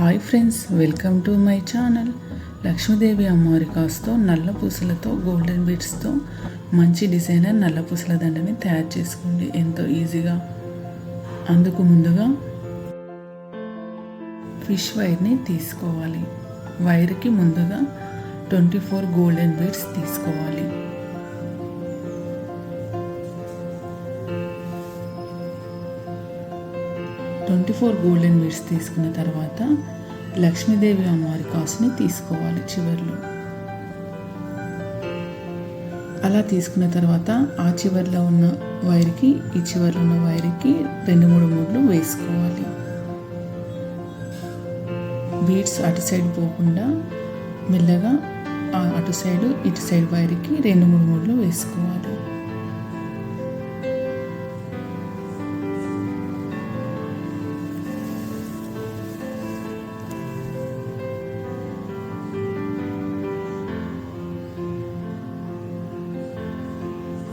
Hi friends welcome to my channel. Lakshmidevi అమ్మవారి కాస్తో నల్ల పూసలతో గోల్డెన్ బీడ్స్తో మంచి డిజైనర్ నల్ల పూసల దండని తయారు చేసుకోండి. ఎంతో ఈజీగా. అందుకు ముందుగా ఫిష్ వైర్ని తీసుకోవాలి. వైర్కి ముందుగా ట్వంటీ ఫోర్ గోల్డెన్ బీడ్స్ తీసుకోవాలి. ట్వంటీ ఫోర్ గోల్డెన్ బీడ్స్ తీసుకున్న తర్వాత లక్ష్మీదేవి అమ్మవారి కాసుని తీసుకోవాలి చివర్లో. అలా తీసుకున్న తర్వాత ఆ చివరిలో ఉన్న వైర్కి ఈ చివరిలో ఉన్న వైర్కి రెండు మూడు మూడ్లు వేసుకోవాలి. బీడ్స్ అటు సైడ్ పోకుండా మెల్లగా అటు సైడ్ ఇటు సైడ్ వైర్కి రెండు మూడు మూడ్లు వేసుకోవాలి.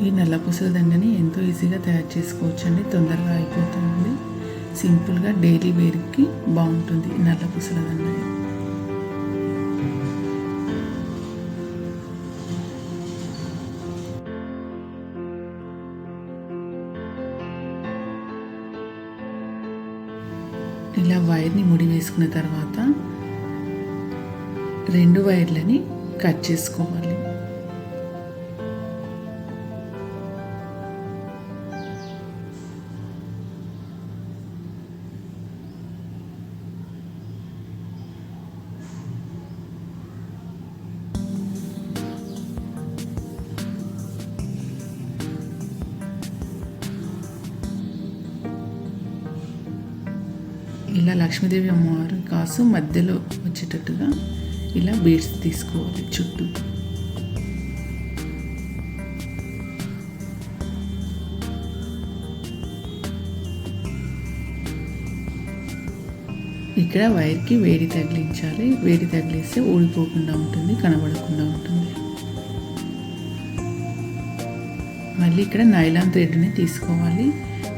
ఈ నల్ల పూసల దండని ఎంతో ఈజీగా తయారు చేసుకోవచ్చండి. తొందరగా అయిపోతుంది. సింపుల్గా డైలీ వేర్కి బాగుంటుంది ఈ నల్ల పూసల దండని ఇలా వైర్ని ముడి వేసుకున్న తర్వాత రెండు వైర్లని కట్ చేసుకోవాలి. ఇలా లక్ష్మీదేవి అమ్మవారు కాసు మధ్యలో వచ్చేటట్టుగా ఇలా బీడ్స్ తీసుకోవాలి చుట్టూ. ఇక్కడ వైర్కి వేడి తగిలించాలి. వేడి తగిలిస్తే ఊడిపోకుండా ఉంటుంది కనబడకుండా ఉంటుంది. మళ్ళీ ఇక్కడ నైలాన్ థ్రెడ్ని తీసుకోవాలి.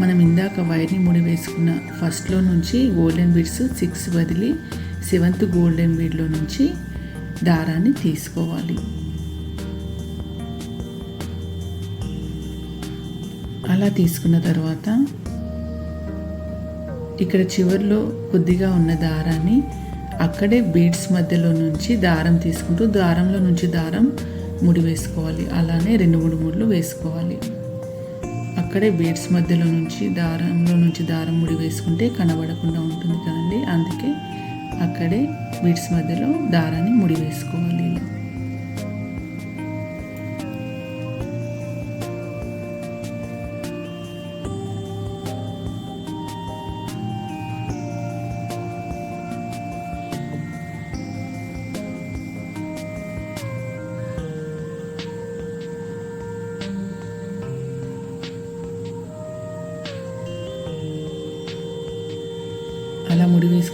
మనం ఇందాక వైర్ని ముడి వేసుకున్న ఫస్ట్లో నుంచి గోల్డెన్ బీడ్స్ సిక్స్ వదిలి సెవెంత్ గోల్డెన్ బీడ్లో నుంచి దారాన్ని తీసుకోవాలి. అలా తీసుకున్న తర్వాత ఇక్కడ చివరిలో కొద్దిగా ఉన్న దారాన్ని అక్కడే బీడ్స్ మధ్యలో నుంచి దారం తీసుకుంటూ దారంలో నుంచి దారం ముడి వేసుకోవాలి అలానే రెండు మూడు ముడులు వేసుకోవాలి. అక్కడే బీడ్స్ మధ్యలో నుంచి దారంలో నుంచి దారం ముడి వేసుకుంటే కనబడకుండా ఉంటుంది కదండి. అందుకే అక్కడే బీడ్స్ మధ్యలో దారాన్ని ముడి వేసుకోవాలి.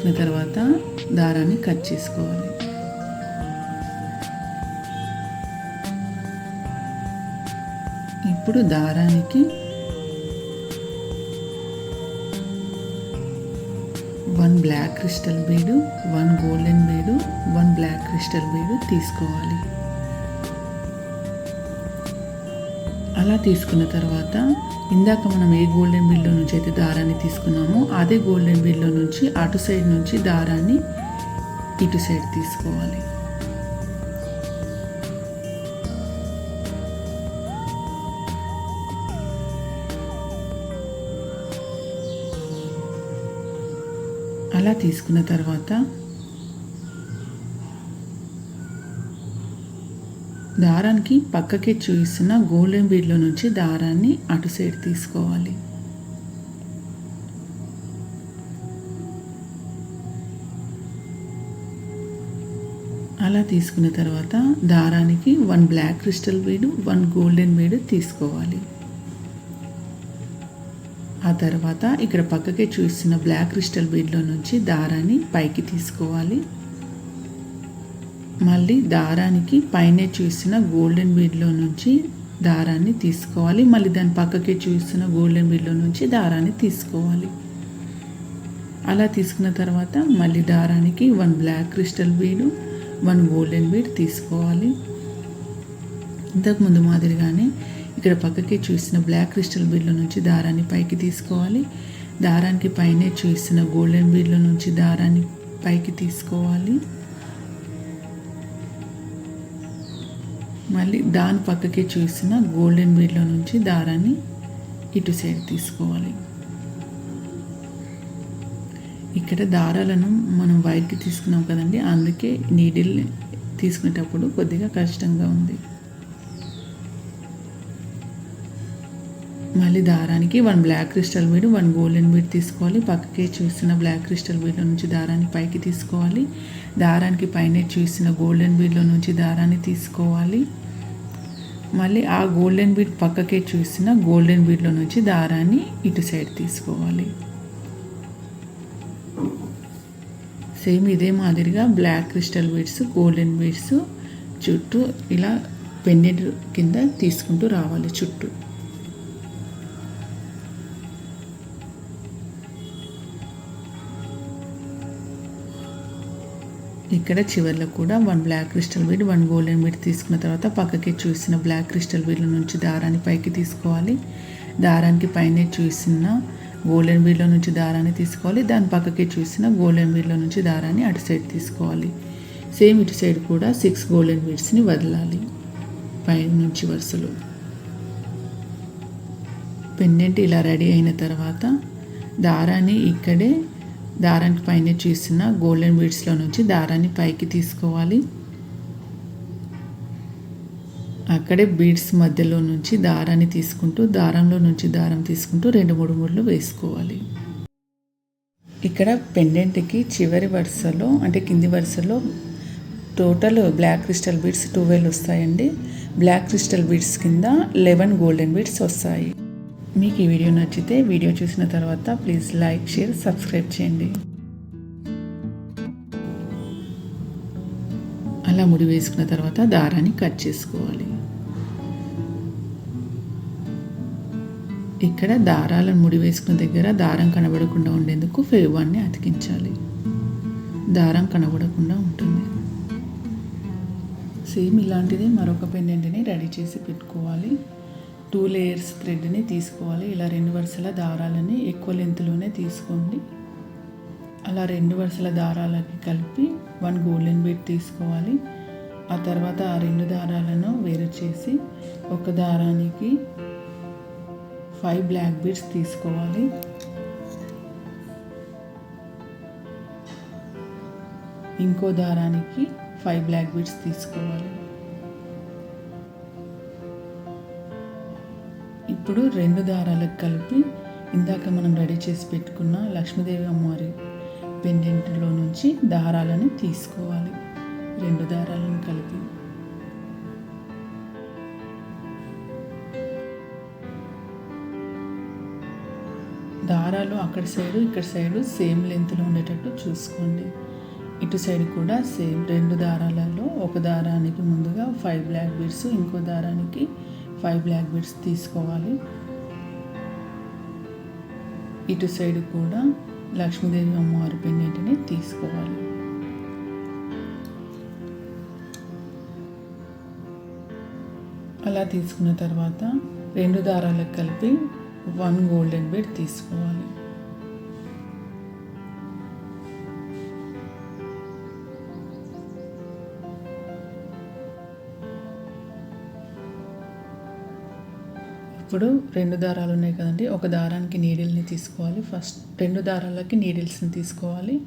వేసుకున్న తర్వాత దారాన్ని కట్ చేసుకోవాలి. ఇప్పుడు దారానికి one black crystal bead one golden bead one black crystal bead తీసుకోవాలి. అలా తీసుకున్న తర్వాత ఇందాక మనం ఏ గోల్డెన్ బిల్లో నుంచి అయితే దారాన్ని తీసుకున్నామో అదే గోల్డెన్ బిల్లో నుంచి అటు సైడ్ నుంచి దారాన్ని ఇటు సైడ్ తీసుకోవాలి. అలా తీసుకున్న తర్వాత దారానికి పక్కకి చూయిస్తున్న గోల్డెన్ బీడ్లో నుంచి దారాన్ని అటు సైడ్ తీసుకోవాలి. అలా తీసుకున్న తర్వాత దారానికి one black crystal bead one golden bead తీసుకోవాలి. ఆ తర్వాత ఇక్కడ పక్కకే చూస్తున్న బ్లాక్ క్రిస్టల్ బీడ్లో నుంచి దారాన్ని పైకి తీసుకోవాలి. మళ్ళీ దారానికి పైనే చూసిన గోల్డెన్ బీడ్లో నుంచి దారాన్ని తీసుకోవాలి. మళ్ళీ దాని పక్కకి చూస్తున్న గోల్డెన్ బీడ్లో నుంచి దారాన్ని తీసుకోవాలి. అలా తీసుకున్న తర్వాత మళ్ళీ దారానికి one black crystal bead one golden bead తీసుకోవాలి. ఇంతకుముందు మాదిరిగానే ఇక్కడ పక్కకి చూసిన బ్లాక్ క్రిస్టల్ బీడ్లో నుంచి దారాన్ని పైకి తీసుకోవాలి. దారానికి పైనే చూసిన గోల్డెన్ బీడ్లో నుంచి దారాన్ని పైకి తీసుకోవాలి. మళ్ళీ దాని పక్కకి చూసిన గోల్డెన్ బీడ్లో నుంచి దారాన్ని ఇటు సైడ్ తీసుకోవాలి. ఇక్కడ దారాలను మనం వైర్కి తీసుకున్నాం కదండి అందుకే నీడిల్ తీసుకునేటప్పుడు కొద్దిగా కష్టంగా ఉంది. మళ్ళీ దారానికి one black crystal bead one golden bead తీసుకోవాలి. పక్కకే చూసిన బ్లాక్ క్రిస్టల్ బీడ్లో నుంచి దారాన్ని పైకి తీసుకోవాలి. దారానికి పైన చూసిన గోల్డెన్ బీడ్లో నుంచి దారాన్ని తీసుకోవాలి. మళ్ళీ ఆ గోల్డెన్ బీడ్ పక్కకే చూసిన గోల్డెన్ బీడ్లో నుంచి దారాన్ని ఇటు సైడ్ తీసుకోవాలి. సేమ్ ఇదే మాదిరిగా black crystal beads golden beads చుట్టూ ఇలా పెండెంట్ కింద తీసుకుంటూ రావాలి చుట్టూ. ఇక్కడ చివర్లో కూడా one black crystal bead one golden bead తీసుకున్న తర్వాత పక్కకి చూసిన బ్లాక్ క్రిస్టల్ బీడ్ల నుంచి దారాన్ని పైకి తీసుకోవాలి. దారానికి పైనే చూసిన గోల్డెన్ బీడ్లో నుంచి దారాన్ని తీసుకోవాలి. దాని పక్కకి చూసిన గోల్డెన్ బీడ్లో నుంచి దారాన్ని అటు సైడ్ తీసుకోవాలి. సేమ్ ఇటు సైడ్ కూడా సిక్స్ గోల్డెన్ బీడ్స్ని వదలాలి. పై నుంచి వరుసలో. పెండెంట్ ఇలా రెడీ అయిన తర్వాత దారాన్ని ఇక్కడే దారానికి పైన చూసిన గోల్డెన్ బీడ్స్లో నుంచి దారాన్ని పైకి తీసుకోవాలి. అక్కడే బీడ్స్ మధ్యలో నుంచి దారాన్ని తీసుకుంటూ దారంలో నుంచి దారం తీసుకుంటూ రెండు మూడు ముళ్ళు వేసుకోవాలి. ఇక్కడ పెండెంట్కి చివరి వరుసలో అంటే కింది వరుసలో total black crystal beads twelve వస్తాయండి. బ్లాక్ క్రిస్టల్ బీడ్స్ కింద లెవెన్ గోల్డెన్ బీడ్స్ వస్తాయి. మీకు ఈ వీడియో నచ్చితే వీడియో చూసిన తర్వాత ప్లీజ్ లైక్ షేర్ సబ్స్క్రైబ్ చేయండి. అలా ముడి వేసుకున్న తర్వాత దారాన్ని కట్ చేసుకోవాలి. ఇక్కడ దారాలను ముడి వేసుకున్న దగ్గర దారం కనబడకుండా ఉండేందుకు ఫేవాన్ని అతికించాలి. దారం కనబడకుండా ఉంటుంది. సేమ్ ఇలాంటిది మరొక పెండెంట్ని రెడీ చేసి పెట్టుకోవాలి. టూ లేయర్స్ థ్రెడ్ని తీసుకోవాలి. ఇలా రెండు వరుసల దారాలని ఎక్కువ లెంత్లోనే తీసుకోండి. అలా రెండు వరుసల దారాలకి కలిపి వన్ గోల్డెన్ బీట్ తీసుకోవాలి. ఆ తర్వాత ఆ రెండు దారాలను వేరు చేసి ఒక దారానికి ఫైవ్ బ్లాక్ బీడ్స్ తీసుకోవాలి. ఇంకో దారానికి ఫైవ్ బ్లాక్ బీడ్స్ తీసుకోవాలి. ఇప్పుడు రెండు దారాలకు కలిపి ఇందాక మనం రెడీ చేసి పెట్టుకున్న లక్ష్మీదేవి అమ్మవారి పెండెంట్లో నుంచి దారాలను తీసుకోవాలి. రెండు దారాలను కలిపి. దారాలు అక్కడ సైడు ఇక్కడ సైడు సేమ్ లెంత్లో ఉండేటట్టు చూసుకోండి. ఇటు సైడ్ కూడా సేమ్ రెండు దారాలలో ఒక దారానికి ముందుగా ఫైవ్ బ్లాక్ బీడ్స్ ఇంకో దారానికి ఫైవ్ బ్లాక్ బీడ్స్ తీసుకోవాలి. ఇటు సైడ్ కూడా లక్ష్మీదేవి అమ్మవారి పిన్నింటిని తీసుకోవాలి. అలా తీసుకున్న తర్వాత రెండు దారాలకు కలిపి వన్ గోల్డెన్ బీడ్ తీసుకోవాలి. ఇప్పుడు రెండు దారాలు ఉన్నాయి కదండి. ఒక దారానికి నీడిల్ని తీసుకోవాలి. ఫస్ట్ రెండు దారాలకి నీడిల్స్ని తీసుకోవాలి.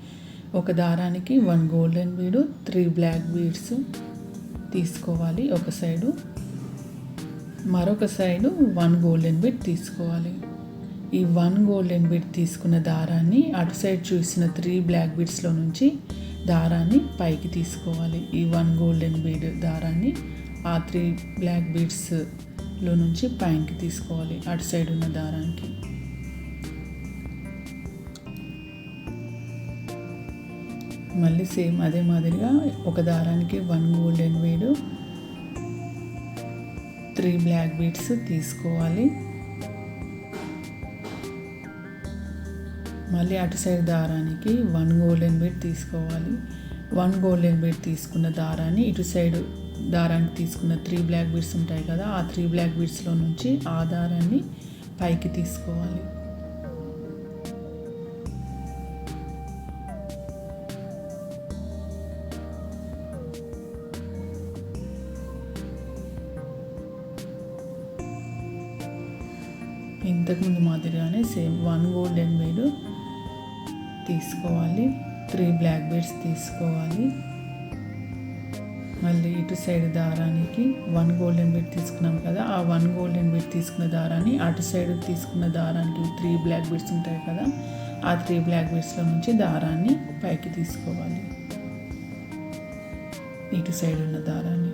ఒక దారానికి one golden bead three black beads తీసుకోవాలి ఒక సైడు. మరొక సైడు వన్ గోల్డెన్ బీడ్ తీసుకోవాలి. ఈ వన్ గోల్డెన్ బీడ్ తీసుకున్న దారాన్ని అటు సైడ్ చూసిన త్రీ బ్లాక్ బీడ్స్లో నుంచి దారాన్ని పైకి తీసుకోవాలి. ఈ వన్ గోల్డెన్ బీడ్ దారాన్ని ఆ త్రీ బ్లాక్ బీడ్స్ లో నుంచి పైకి తీసుకోవాలి అటు సైడ్ ఉన్న దారానికి. మళ్ళీ సేమ్ అదే మాదిరిగా ఒక దారానికి one golden bead three black beads తీసుకోవాలి. మళ్ళీ అటు సైడ్ దారానికి వన్ గోల్డెన్ బీడ్ తీసుకోవాలి. వన్ గోల్డెన్ బీడ్ తీసుకున్న దారాన్ని ఇటు సైడ్ దారానికి తీసుకున్న త్రీ బ్లాక్ బీడ్స్ ఉంటాయి కదా ఆ త్రీ బ్లాక్ బీడ్స్లో నుంచి ఆ దారాన్ని పైకి తీసుకోవాలి. ఇంతకుముందు మాదిరిగానే సేమ్ వన్ గోల్డెన్ బీడ్ తీసుకోవాలి త్రీ బ్లాక్ బీడ్స్ తీసుకోవాలి. మళ్ళీ ఇటు సైడ్ దారానికి వన్ గోల్డెన్ బిట్ తీసుకున్నాం కదా ఆ వన్ గోల్డెన్ బిట్ తీసుకున్న దారాన్ని అటు సైడ్ తీసుకున్న దారానికి త్రీ బ్లాక్ బిట్స్ ఉంటాయి కదా ఆ త్రీ బ్లాక్ బిట్స్లో నుంచి దారాన్ని పైకి తీసుకోవాలి. ఇటు సైడ్ ఉన్న దారాన్ని.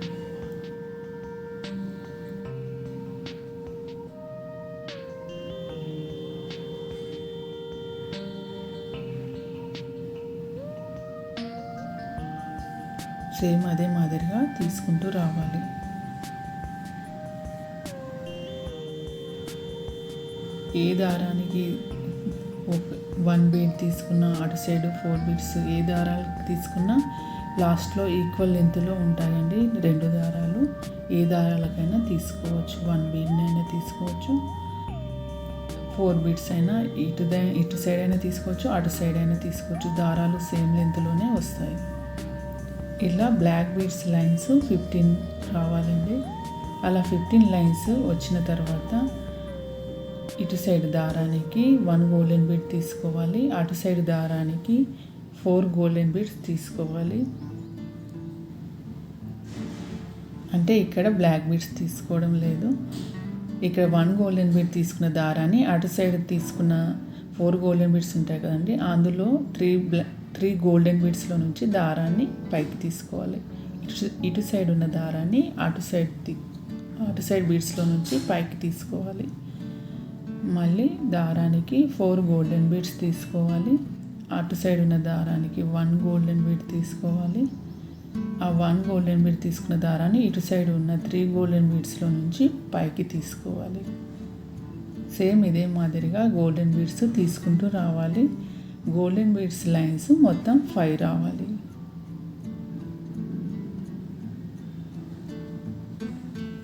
సేమ్ అదే మాదిరిగా తీసుకుంటూ రావాలి. ఏ దారానికి వన్ బీడ్ తీసుకున్నా అటు సైడ్ ఫోర్ బీడ్స్ ఏ దారాలు తీసుకున్నా లాస్ట్లో ఈక్వల్ లెంత్లో ఉంటాయండి రెండు దారాలు. ఏ దారాలకైనా తీసుకోవచ్చు. వన్ బీడ్నైనా తీసుకోవచ్చు. ఫోర్ బీడ్స్ అయినా ఇటు ఇటు సైడ్ అయినా తీసుకోవచ్చు అటు సైడ్ అయినా తీసుకోవచ్చు. దారాలు సేమ్ లెంత్లోనే వస్తాయి. ఇలా బ్లాక్ బీడ్స్ లైన్స్ ఫిఫ్టీన్ రావాలండి. అలా ఫిఫ్టీన్ లైన్స్ వచ్చిన తర్వాత ఇటు సైడ్ దారానికి వన్ గోల్డెన్ బీడ్ తీసుకోవాలి. అటు సైడ్ దారానికి ఫోర్ గోల్డెన్ బీడ్స్ తీసుకోవాలి. అంటే ఇక్కడ బ్లాక్ బీడ్స్ తీసుకోవడం లేదు. ఇక్కడ వన్ గోల్డెన్ బీడ్ తీసుకున్న దారాన్ని అటు సైడ్ తీసుకున్న ఫోర్ గోల్డెన్ బీడ్స్ ఉంటాయి కదండి. అందులో త్రీ బ్లాక్ త్రీ గోల్డెన్ బీడ్స్లో నుంచి దారాన్ని పైకి తీసుకోవాలి. ఇటు ఇటు సైడ్ ఉన్న దారాన్ని అటు సైడ్ అటు సైడ్ బీడ్స్లో నుంచి పైకి తీసుకోవాలి. మళ్ళీ దారానికి ఫోర్ గోల్డెన్ బీడ్స్ తీసుకోవాలి. అటు సైడ్ ఉన్న దారానికి వన్ గోల్డెన్ బీడ్ తీసుకోవాలి. ఆ వన్ గోల్డెన్ బీడ్ తీసుకున్న దారాన్ని ఇటు సైడ్ ఉన్న త్రీ గోల్డెన్ బీడ్స్లో నుంచి పైకి తీసుకోవాలి. సేమ్ ఇదే మాదిరిగా గోల్డెన్ బీడ్స్ తీసుకుంటూ రావాలి. గోల్డెన్ బీడ్స్ లైన్స్ మొత్తం ఫైవ్ రావాలి.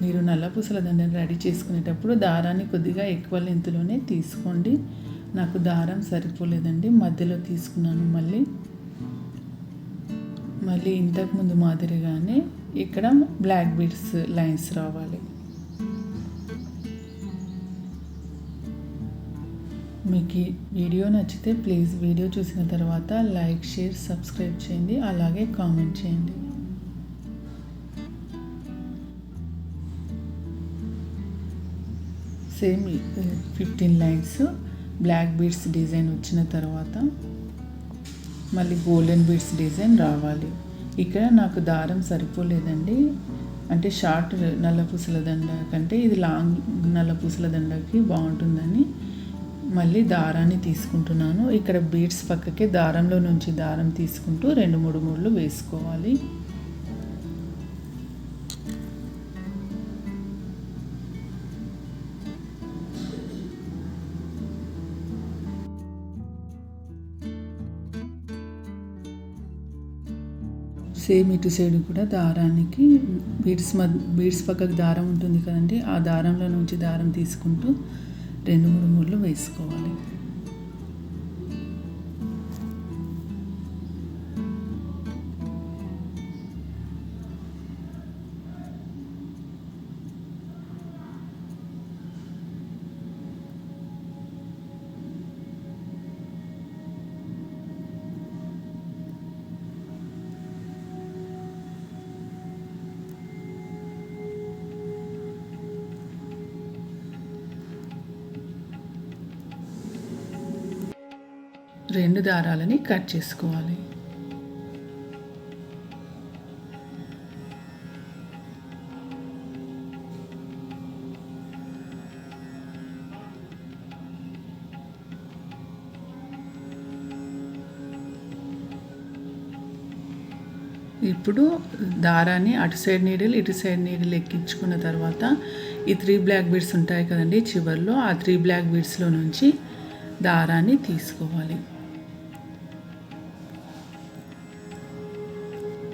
మీరు నల్ల పూసల దండని రెడీ చేసుకునేటప్పుడు దారాన్ని కొద్దిగా ఎక్కువ లెంత్లోనే తీసుకోండి. నాకు దారం సరిపోలేదండి మధ్యలో తీసుకున్నాను మళ్ళీ. మళ్ళీ ఇంతకుముందు మాదిరిగానే ఇక్కడ బ్లాక్ బీడ్స్ లైన్స్ రావాలి. మీకు ఈ వీడియో నచ్చితే ప్లీజ్ వీడియో చూసిన తర్వాత లైక్ షేర్ సబ్స్క్రైబ్ చేయండి. అలాగే కామెంట్ చేయండి. Same fifteen lines black beads design వచ్చిన తర్వాత మళ్ళీ గోల్డెన్ బీడ్స్ డిజైన్ రావాలి. ఇక్కడ నాకు దారం సరిపోలేదండి. అంటే షార్ట్ నల్లపూసల దండ కంటే ఇది లాంగ్ నల్లపూసల దండకి బాగుంటుందని మళ్ళీ దారాన్ని తీసుకుంటున్నాను. ఇక్కడ బీడ్స్ పక్కకే దారంలో నుంచి దారం తీసుకుంటూ రెండు మూడు మూడులు వేసుకోవాలి. సేమ్ ఇటు సైడ్ కూడా దారానికి బీడ్స్ మధ్య బీడ్స్ పక్కకు దారం ఉంటుంది కదండి ఆ దారంలో నుంచి దారం తీసుకుంటూ రెండు మూడు ముళ్ళు వేసుకోవాలి. రెండు దారాలని కట్ చేసుకోవాలి. ఇప్పుడు దారాన్ని అటు సైడ్ నీడిల్ ఇటు సైడ్ నీడిల్ ఎక్కించుకున్న తర్వాత ఈ త్రీ బ్లాక్ బీడ్స్ ఉంటాయి కదండి చివరిలో ఆ త్రీ బ్లాక్ బీడ్స్లో నుంచి దారాన్ని తీసుకోవాలి.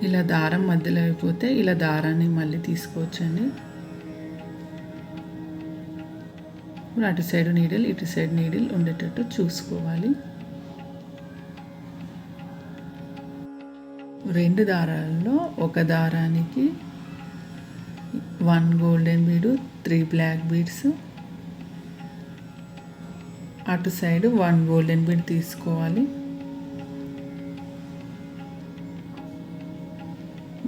ఇలా దారం మధ్యలో అయిపోతే ఇలా దారాన్ని మళ్ళీ తీసుకోవచ్చండి. ఇప్పుడు అటు సైడ్ నీడిల్ ఇటు సైడ్ నీడిల్ ఉండేటట్టు చూసుకోవాలి. రెండు దారాల్లో ఒక దారానికి one golden bead three black beads. అటు సైడ్ వన్ గోల్డెన్ బీడ్ తీసుకోవాలి.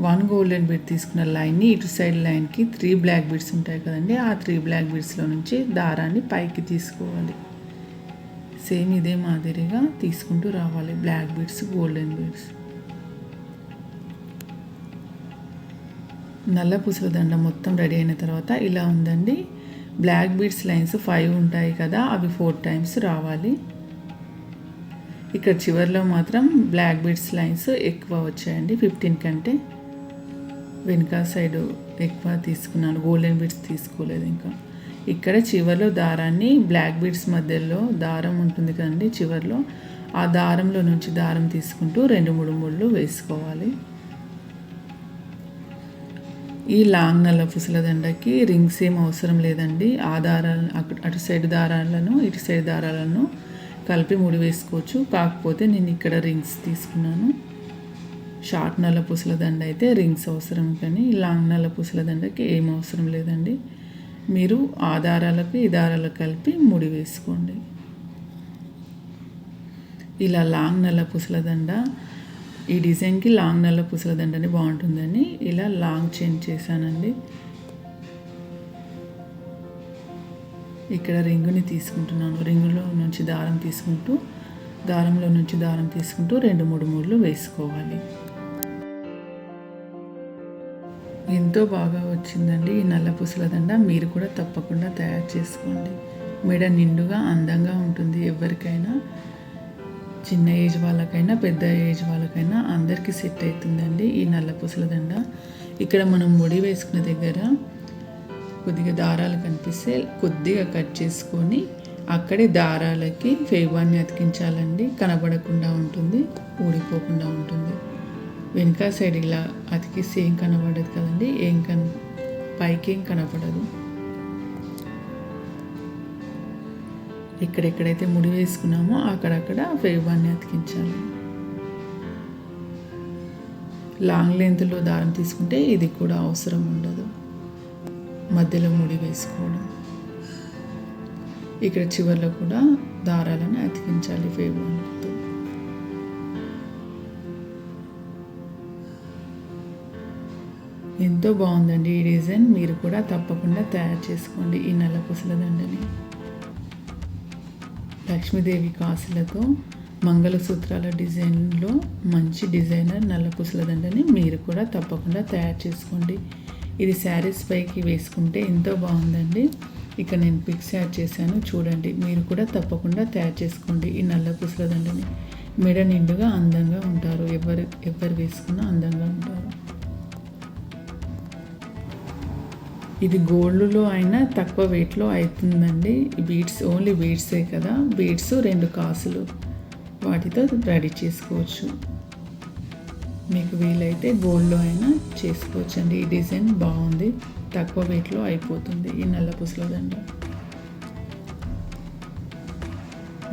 వన్ గోల్డెన్ బీడ్ తీసుకున్న లైన్ని ఇటు సైడ్ లైన్కి త్రీ బ్లాక్ బీడ్స్ ఉంటాయి కదండి ఆ త్రీ బ్లాక్ బీడ్స్లో నుంచి దారాన్ని పైకి తీసుకోవాలి. సేమ్ ఇదే మాదిరిగా తీసుకుంటూ రావాలి బ్లాక్ బీడ్స్ గోల్డెన్ బీడ్స్. నల్ల పూసల దండ మొత్తం రెడీ అయిన తర్వాత ఇలా ఉందండి. బ్లాక్ బీడ్స్ లైన్స్ ఫైవ్ ఉంటాయి కదా అవి ఫోర్ టైమ్స్ రావాలి. ఇక్కడ చివరిలో మాత్రం బ్లాక్ బీడ్స్ లైన్స్ ఎక్కువ వచ్చాయండి ఫిఫ్టీన్ కంటే. వెనుక సైడ్ ఎక్కువ తీసుకున్నాను. గోల్డెన్ బీడ్స్ తీసుకోలేదు ఇంకా. ఇక్కడ చివరిలో దారాన్ని బ్లాక్ బీడ్స్ మధ్యలో దారం ఉంటుంది కదండి చివరిలో. ఆ దారంలో నుంచి దారం తీసుకుంటూ రెండు మూడు ముళ్ళు వేసుకోవాలి. ఈ లాంగ్ నల్ల పుసల దండకి రింగ్స్ ఏం అవసరం లేదండి. ఆ దారాలను అటు సైడ్ దారాలను ఇటు సైడ్ దారాలను కలిపి ముడి వేసుకోవచ్చు. కాకపోతే నేను ఇక్కడ రింగ్స్ తీసుకున్నాను. షార్ట్ నల్ల పూసల దండ అయితే రింగ్స్ అవసరం కానీ లాంగ్ నల్ల పూసల దండకి ఏం అవసరం లేదండి. మీరు ఆ దారాలకు ఈ దారాలకు కలిపి ముడి వేసుకోండి. ఇలా లాంగ్ నల్ల పూసల దండ ఈ డిజైన్కి లాంగ్ నల్ల పూసల దండని బాగుంటుందని ఇలా లాంగ్ చేంజ్ చేశానండి. ఇక్కడ రింగుని తీసుకుంటున్నాను. రింగులో నుంచి దారం తీసుకుంటూ దారంలో నుంచి దారం తీసుకుంటూ రెండు మూడు మూడులు వేసుకోవాలి. ఎంతో బాగా వచ్చిందండి ఈ నల్ల పూసల దండ. మీరు కూడా తప్పకుండా తయారు చేసుకోండి. మెడ నిండుగా అందంగా ఉంటుంది ఎవరికైనా. చిన్న ఏజ్ వాళ్ళకైనా పెద్ద ఏజ్ వాళ్ళకైనా అందరికీ సెట్ అవుతుందండి ఈ నల్ల పూసల దండ. ఇక్కడ మనం ముడి వేసుకున్న దగ్గర కొద్దిగా దారాలు కనిపిస్తే కొద్దిగా కట్ చేసుకొని అక్కడే దారాలకి ఫేవాన్ని అతికించాలండి. కనబడకుండా ఉంటుంది ఊడిపోకుండా ఉంటుంది. వెనుక సైడ్ ఇలా అతికిస్తే ఏం కనబడదు కదండి. ఏం కన పైకి ఏం కనపడదు ఎక్కడెక్కడైతే ముడి వేసుకున్నామో అక్కడక్కడ ఫేవాన్ని అతికించాలి. లాంగ్ లెంత్లో దారం తీసుకుంటే ఇది కూడా అవసరం ఉండదు. మధ్యలో ముడి వేసుకోవడం. ఇక్కడ చివరిలో కూడా దారాలను అతికించాలి ఫేవాన్తో ఎంతో బాగుందండి ఈ డిజైన్. మీరు కూడా తప్పకుండా తయారు చేసుకోండి ఈ నల్ల పుసల దండని. లక్ష్మీదేవి కాసులతో మంగళసూత్రాల డిజైన్లో మంచి డిజైనర్ నల్ల పుసల దండని మీరు కూడా తప్పకుండా తయారు చేసుకోండి. ఇది శారీస్ పైకి వేసుకుంటే ఎంతో బాగుందండి. ఇక్కడ నేను పిక్స్ యాడ్ చేశాను చూడండి. మీరు కూడా తప్పకుండా తయారు చేసుకోండి ఈ నల్ల పుసల దండని. మెడ నిండుగా అందంగా ఉంటారు. ఎవరు ఎవరు వేసుకున్నా అందంగా ఉంటారు. ఇది గోల్డ్లో అయినా తక్కువ వెయిట్లో అవుతుందండి. బీడ్స్ ఓన్లీ బీడ్సే కదా. బీడ్స్ రెండు కాసులు. వాటితో రెడీ చేసుకోవచ్చు. మీకు వీలైతే గోల్డ్లో అయినా చేసుకోవచ్చు అండి ఈ డిజైన్ బాగుంది. తక్కువ వెయిట్లో అయిపోతుంది ఈ నల్ల పుసల దండ.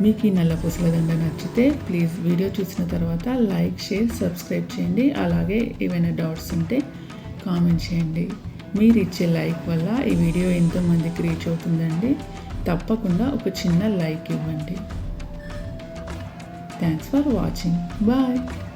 మీకు ఈ నల్ల పుసల దండ నచ్చితే ప్లీజ్ వీడియో చూసిన తర్వాత లైక్ షేర్ సబ్స్క్రైబ్ చేయండి. అలాగే ఏమైనా డౌట్స్ ఉంటే కామెంట్ చేయండి. మీరు ఇచ్చే లైక్ వల్ల ఈ వీడియో ఎంతోమందికి రీచ్ అవుతుందండి. తప్పకుండా ఒక చిన్న లైక్ ఇవ్వండి. Thanks for watching bye